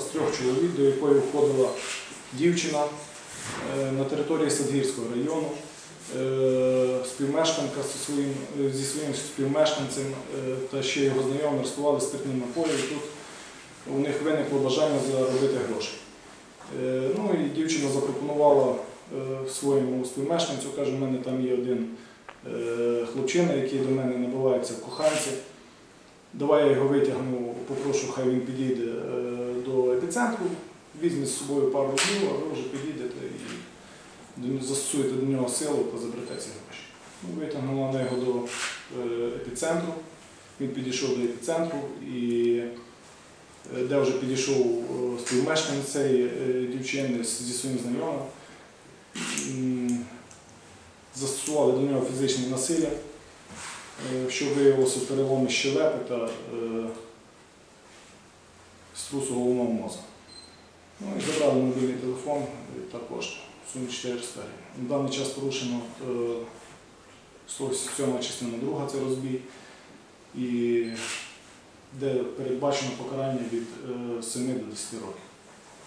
З трьох чоловік, до якої входила дівчина е, на території Садгірського району, е, співмешканка зі своїм, е, співмешканцем та ще його знайомим розпивали спиртні напої. І тут у них виникло бажання заробити гроші. Ну і дівчина запропонувала своєму співмешканцю, каже, в мене там є один хлопчина, який до мене набивається в коханці. Давай я його витягну, попрошу, хай він підійде епіцентру, візьме з собою пару днів, а ви вже підійдете і застосуєте до нього силу та заберете ці гроші. Ну, Витягнула на його до е, епіцентру. Він підійшов до епіцентру і е, де вже підійшов е, співмешканець цієї дівчини зі своїм знайомим. Застосували до нього фізичне насилля, що виявилося переломи щелепи та струсу головного мозку. Ну і забрали мобільний телефон також в сумі 400 гривень. На даний час порушено е, 107 частина 2 це розбій, і де передбачено покарання від е, 7 до 10 років.